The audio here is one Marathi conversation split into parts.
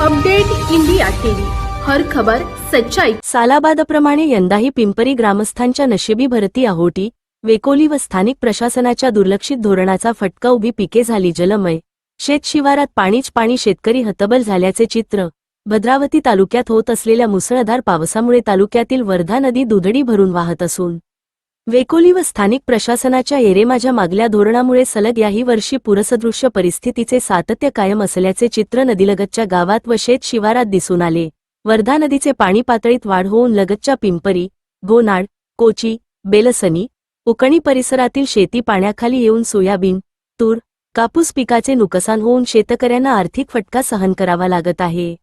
Update India TV. हर खबर सच्चाई. सालाबादप्रमाणे यंदाही पिंपरी ग्रामस्थांच्या नशिबी भरती आहोटी वेकोली व स्थानिक प्रशासनाच्या दुर्लक्षित धोरणाचा फटका उभी पिके झाली जलमय. शेत शिवारात पाणीच पाणी शेतकरी हतबल झाल्याचे चित्र. भद्रावती तालुक्यात होत असलेल्या मुसळधार पावसामुळे तालुक्यातील वर्धा नदी दुधडी भरून वाहत असून वेकोली व स्थानिक प्रशासनाच्या एरेमाझ्या मागल्या धोरणामुळे सलग याही वर्षी पुरसदृश्य परिस्थितीचे सातत्य कायम असल्याचे चित्र नदीलगतच्या गावात व शेत शिवारात दिसून आले. वर्धा नदीचे पाणी पातळीत वाढ होऊन लगतच्या पिंपरी गोनाड कोची बेलसनी उकणी परिसरातील शेती पाण्याखाली येऊन सोयाबीन तूर कापूस पिकाचे नुकसान होऊन शेतकऱ्यांना आर्थिक फटका सहन करावा लागत आहे.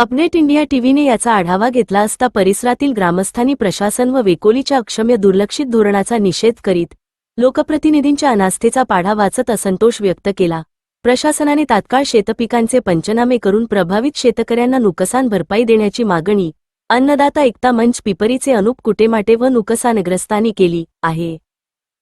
अपनेट इंडिया टीव्हीने याचा आढावा घेतला असता परिसरातील ग्रामस्थांनी प्रशासन व वेकोलीच्या अक्षम्य दुर्लक्षित धोरणाचा निषेध करीत लोकप्रतिनिधींच्या अनास्थेचा पाढा वाचत असंतोष व्यक्त केला. प्रशासनाने तात्काळ शेतपिकांचे पंचनामे करून प्रभावित शेतकऱ्यांना नुकसान भरपाई देण्याची मागणी अन्नदाता एकता मंच पिपरीचे अनुप कुटेमाटे व नुकसानग्रस्तांनी केली आहे.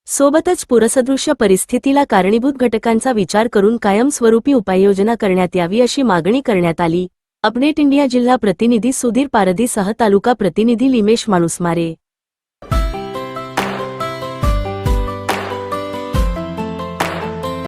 सोबतच पुरसदृश्य परिस्थितीला कारणीभूत घटकांचा विचार करून कायमस्वरूपी उपाययोजना करण्यात यावी अशी मागणी करण्यात आली. અપડેટ ઇન્ડિયા જિલ્લા પ્રતિનિધિ સુધીર પારધી સહ તાલુકા પ્રતિનિધિ લિમેશ માણુસમારે